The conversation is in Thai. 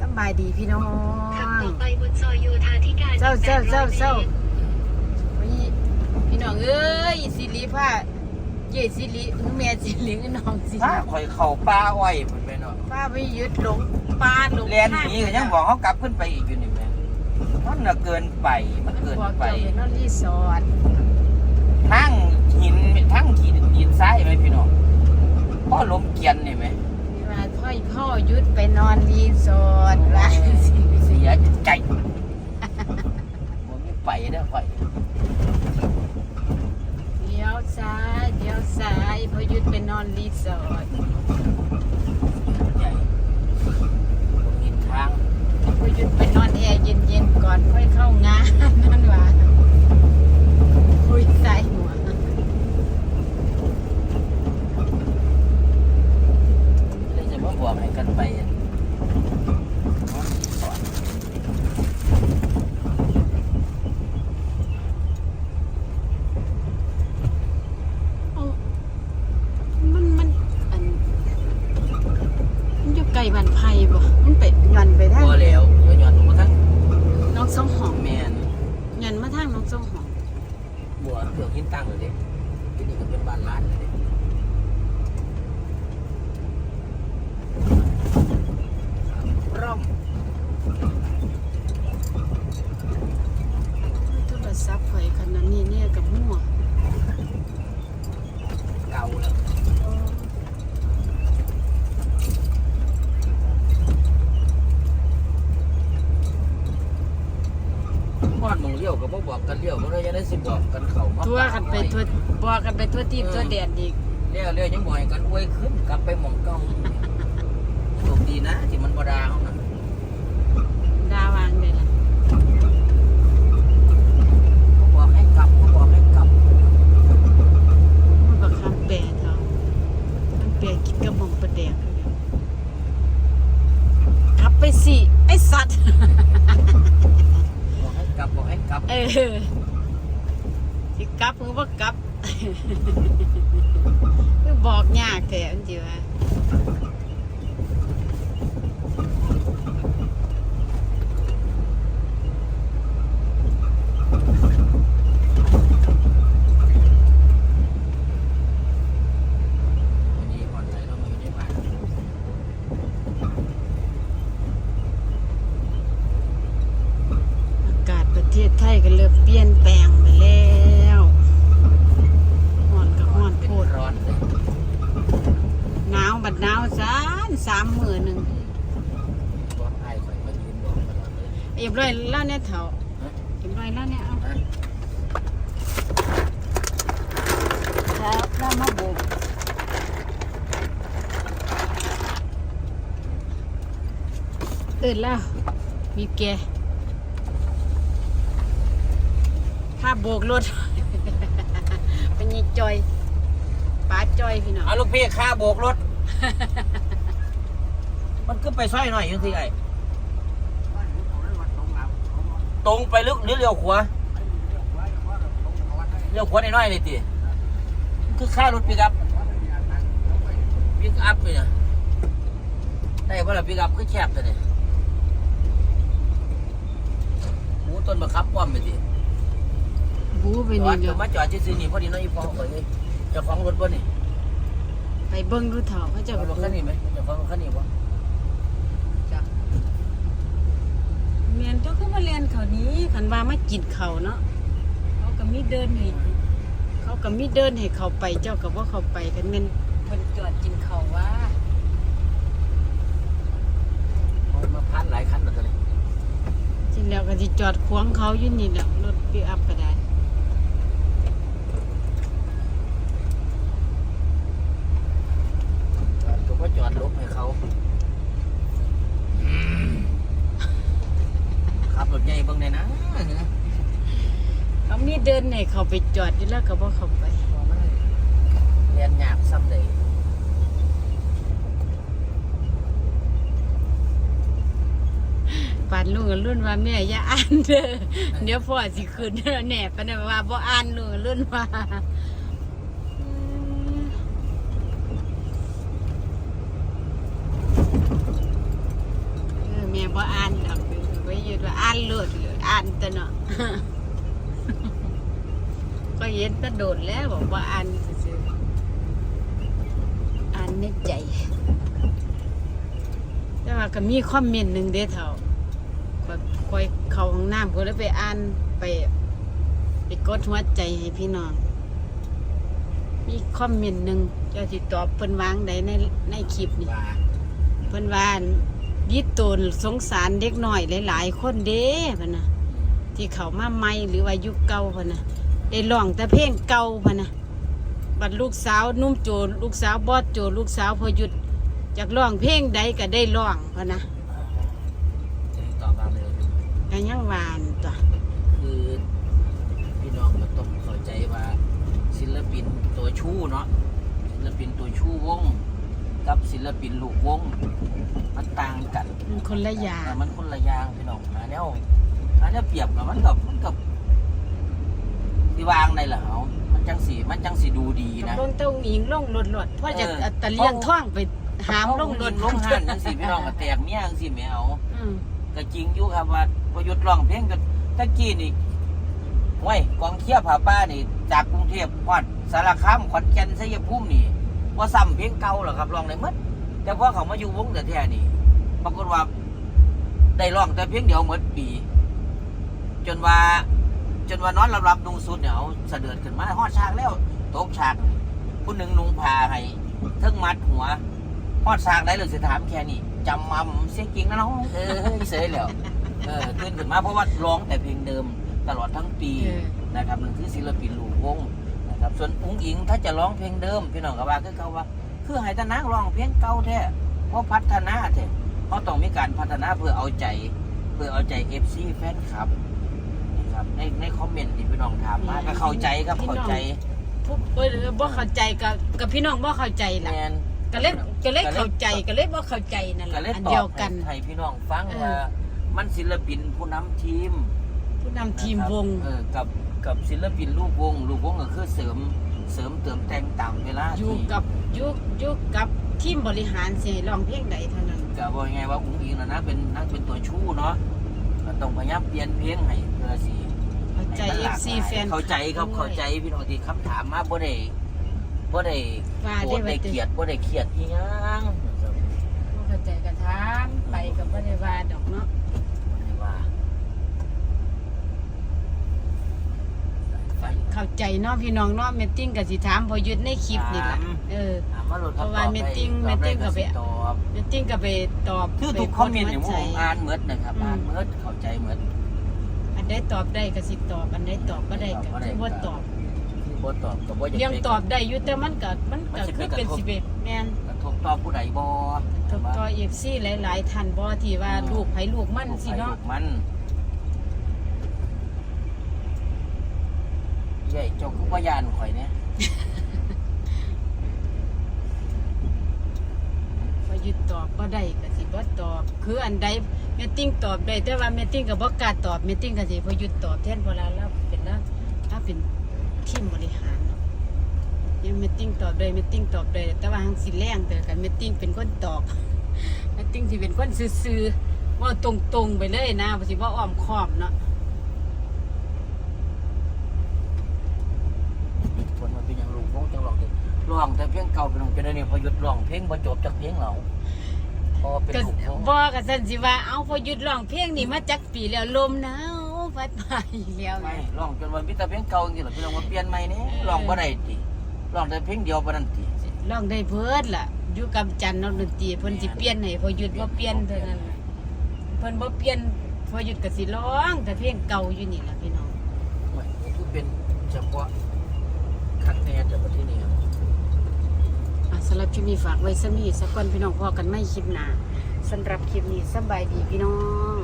สำบายดีพี่น้องขับต่อไปบนซอยโยธาธิการเจ้าเจ้าเจ้าเจ้า800มตรพี่พี่น้องเอ้ยสิริผ้าเย่สิริคือแม่สิริคือน้องสิริถ้าข่อยเข้าป่าอ้อยเพิ่นไปเนาะป้าไปยึดหลงปลาหลงเรียนหนีก็ยังบอกเขากลับขึ้นไปอีกอยู่นี่แม่มันน่ะเกินไปมันเกินบอกไปเจ้าไปนอนรีสอร์ททั้งหินทั้งหินหินทรายไหมพี่น้องพ่อลมเกียนนี่ไหมมี ว่าพ่อยพ่อยุดไปนอนรีสอร์ทว่าสิเสียใจผมไม่ไปเด้อข่อยเดี๋ยวซ้ายเดี๋ยวซ้ายพ่อยุดไปนอนรีสอร์ทใหญ่ผมมีทางพ่อยุดไปนอนแอร์เย็นๆก่อนค่อยเข้างานนั่นว่าคุยใส่หัว เลยจะมาบอกให้กันไปอะสอน เอามันมันอันมันอยู่ไกลบ้านไผ่บ่มันไปยันไปทาง พอแล้วเดี๋ยวย้อนลงมาทั้ง น้องสองหอง แมน ยันมาทางน้องสองหองบัวเผือกหินตั้งเลยเด็ที่นี่ก็เป็นบ้านร้านเลยด้ร่ม โทรศัพท์ข่อยขนาดนี้เนี่ยกับมั่ว เก่าแล้ว พอดหมองเลี้ยวก็บ่บอกกันเลี้ยวบ่ได้ยังได้สิบอกกันเข้ามาทั่วกันไปทั่วบอกกันไปทั่วทีบทั่วแดนอีกเลี้ยวเลี้ยวยังบ่ให้กันอวยขึ้นกลับไปหม่องเก่าโชคดีนะที่มันบ่ด่าเฮานะดาวางเลยล่ะ เขาบอกให้กลับเขาบอกให้กลับ มันบักคำแปรเท่ามันแปรกินกระหม่อมประแดกกลับไปสิไอสัตว์ บอกให้กลับบอกให้กลับ เออสิกลับหรือว่ากลับ คือ บอกยากแท้จริงว่า วันนี้อ่อนไหลเราไม่ได้มา อากาศประเทศไทยก็เริ่มเปลี่ยนแปลงไปแล้วฮ้อนก็ฮ้อน เป็ โพ น ด ร้อนเลย หนาวบัดหนาวซานสามมื้อหนึง ร้อนไอข่อยมายืนบอกตลอด เลยเรียบร้อยแล้วเนี่ยเฒ่าฮะเรียบร้อยแล้วเนี่ยเอาฮะแล้วแล้วมาโบกเอินแล้วมีแกถ้าโบกรถเป็นยี่จอยป้าจอยพี่น้องเอาลูกพี่ข้าโบกรถ มันขึ้นไปซอยหน่อยยังสิไอ้ ตรงไปลึกหรือเลี้ยวขวาเลี้ยวขวาหน่อยๆเลยติคือค่ารถปิกอัพปิกอัพเลยนะได้ป่ะล่ะปิกอัพคือแคบแต่เนี่ยหูต้นมะขับป้อมไปติบูไปจอนี่ดเดี๋เดี๋ยยววมาจอดที่ซื้อนี่พอดีเน้อยอีฟองข่อยเลยเจะฟ้าของรถป่ะนี่ไปเบิ้งดูเถาเขาเจะเจะกับรถคันนี้ไหมเจะฟ้าของรถคันนี้ป่ะ เมียนเจ้าก็มาเรียนเขานี้ขันว่ามากินเขาเนาะเขาก็มีเดินให้เขาก็มีเดินให้เขาไปเจ้ากับว่าเขาไปกันเม่นเพิ่นจอดกินเขาว่าโอ้ยมาพันหลายคันแล้วตัวนี้จริงแล้วก็สิจอดขวางเขาอยู่นี่แหละรถปิกอัพก็ได้ จอดก็ว่าจอดลบให้เขาอืมขับรถใหญ่เบิ่งในอยนะ เขามีเดินให้เขาไปจอดอยู่แล้วก็บ่เขาไปเรียนยากซ้ำเลยปานลุงกับรุ่นว่าแม่อย่าอ่านเด้อเดี๋ยวพ่อสิขึ้นแหน่ปานว่าบ่อ่านลุงกับรุ่นว่าเออแม่บ่อ่านดอกไว้ยืนว่าอ่านเลิศเลยอ่านแต่เนาะ เห็นตะโดดแล้วบอกว่าอ่านซื่อๆอ่านในใจแต่ว่าก็มีคอมเมนต์หนึ่งเด้เท่าก็คอยเขาห้องน้ำก็เลยไปอ่านไปไปกดหัวใจให้พี่น้อง มีคอมเมนต์หนึ่งเจ้าสิตอบเพิ่นวางใดในในคลิปนี่เพิ่นว่ายิตนสงสารเด็กหน้อยหลาย ๆ คนเด้พนะที่เขามาใหม่หรือว่ายุคเก่าพะนะ ได้ร้องแต่เพลงเก่าพะนะบัดลูกสาวนุ่มโจรลูกสาวบอดโจรลูกสาวพอหยุดจากร้องเพลงใดก็ได้ร้องพะนะจะตอบมาเลยก็ยังหวานตัวคือพี่น้องมันต้องเข้าใจว่า ศิลปินตัวชู้เนาะศิลปินตัวชู้วง กับศิลปินลูกวงมันต่างกันมันคนละอย่างแต่มันคนละอย่างพี่น้องหาแนวหาแนวเปรียบกับมันกับมันกับ ที่วางในเหรอเอามันจังสีมันจังสีดูดีนะลงเต้าหญิงลงรถรถพ่อจะเออเอาตะเลียงท่องไปหามลงรถลงหันจังสีพี่น้องก็แตกเมียจังสีไม่เอาอืมก็จริงอยู่ครับว่าประยุทธ์ร้องเพลงกันตะกี้นี่ไว้ยกองเทียบผาป้านี่ จากกรุงเทพฮอดสารคามขอนแก่นชัยภูมินี่ว่าซ้ำเพลงเก่าหรอครับร้องได้หมดแต่พอเขามาอยู่วงแต่แท้ๆนี่ปรากฏว่าได้ร้องแต่เพียงเดียวหมดปี จนว่า จนว่านอนหลับนุงสุดเนี่ยเอาเสด็จขึ้นมาฮอดฉากแล้วตกฉากผู้หนึ่งนุงผ้าให้เทิงมัดหัวฮอดฉากได้เลยสิถามแค่นี้จำมัมเสียงจริงนะน้องเออเสยแล้วเออตื่นขึ้นมาเพราะว่าร้องแต่เพลงเดิมตลอดทั้งปีนะครับนั่นคือศิลปินลูกวงนะครับส่วนอุ้งอิงถ้าจะร้องเพลงเดิมพี่น้องก็ว่าคือเขาว่า คือให้ตะนักร้องเพลงเก่าแท้เพราะพัฒนาแท้เพราะต้องมีการพัฒนาเพื่อเอาใจ เพื่อเอาใจเอฟซีแฟนคลับ ครับในในคอมเมนต์ที่พี่น้องถามมาก็เข้าใจครับเข้าใจผู้เอ้ยบ่เข้าใจกับกับพี่น้องบ่เข้าใจแมล่ะน ก็เลยก็เลยเข้าใจก็เลยบ่เข้าใจนั่นแหก็ละเลยอันตอเดียวบกันให้ให้พี่น้องฟังเออ ว่ามันศิลปินผู้นำทีมผู้นำทีมวงเออกับกับศิลปินลูกวง ลูกวงก็คือเสริมเสริมเติมแต่งตามเวลาอยู่ที่กับอยู่อยู่กับทีมบริหารสิร้องเพลงใดเท่านั้น ก็บอกยังไงว่าอุ้งอิงนะนะเป็นนักเป็นตัวชู้เนาะก็ต้องพยายามเปลี่ยนเพลงให้เพื่อสิ เข้าใจให้มันหลาก FC หลายแฟนเข้าใจครับด้วยเข้าใจพี่น้องที่คำถามมาบ่ได้บ่ได้ว่าโกรได้ธว่าได้แต่เกลียดบ่ได้เครียดอีหยังบ่เข้าใจก็ถามไปก็บ่ได้ว่าดอกเนาะบ่ได้ว่าไปเข้าใจเนาะพี่น้องเนาะแม่ติ้งก็สิถามพอหยุดในคลิปนี่ล่ะถาม เออ ถามมาโหลดครับเพราะว่าตอบ เมตได้ติ้งตอบเมตติ้ได้งก็ไปสิตอบแม่ติ้งก็ไปตอบคือไปทุกคอมเมนต์เนี่ยโพผสมต์หัวใจอ่านเมดนะครับอืม อ่านเมดเข้าใจเมดอัน ใดตอบได้ก็สิตอบอันใดตอบบ่ได้ก็คือบ่ตอบคือบ่ตอบก็บ่อยากยังไปตอบได้อยู่แต่มันก็มันมันก็สิคือไปกระทบเป็นสิบเอ็ดแม่นกระทบต่อผู้ใดบ่ทบต่อ FC หลายๆท่านบ่ที่ว่าลูกไผลูกมันสิลูเนาะกมันใหญ่เจ้าคือว่ายานข่อยเนี่ยพอหยุดตอบบ่ได้ก็สิบ่ตอบคืออันใดแม่ติ้งตอบได้แต่ว่าแม่ติ้งก็บ่กล้าตอบแม่ติ้งก็สิพอหยุดตอบแทนเพราะว่าเราเป็นแล้วถ้าเป็นทีมบริหารเนาะยังแม่ติ้งตอบได้แม่ติ้งตอบได้แต่ว่าหังสิแรงแต่กันแม่ติ้งเป็นคนตอบแม่ติ้งสิเป็นคนซื่อๆว่าตรงๆไปเลยนะบ่สิว่าอ้อมค้อมเนาะคนมันเป็นอย่างลูกวงจังหลอกเด็กร้องแต่เพลงเก่าเป็นของจะได้เนี่ยพอหยุดร้องเพลงบ่จบจากเพลงเรา พอเป็นก็ลูกวงบ่ก็ซั่นสิว่าเอาพอหยุดร้องเพลงนี่มาจักปีแล้วลมหนาวพัดมาอีกแล้วไม่ร้องจนวันมิตรเพลงเก่าจริงๆหรอพี่น้องว่าเปลี่ยนใหม่เนี่ยร้องบ่ได้ติร้องแต่เพลงเดียวปานนั้นติร้องได้เพิดล่ะอยู่กับจันทร์นักดนตรีเพิ่นสิเปลี่ยนให้พอหยุดบ่เปลี่ยนเท่านั้นล่ะเพิ่นบ่เปลี่ยนพอหยุดก็สิร้องแต่เพลงเก่าอยู่นี่ล่ะพี่น้องไม่คือเป็นเฉพาะครั้งแน่แต่ประเทศนี้ครับอะ สำหรับคลิปนี้ฝากไว้สมีสักก่อนพี่น้องพอกันไม่คลิปหนาสำหรับคลิปนี้สบายดีพี่น้อง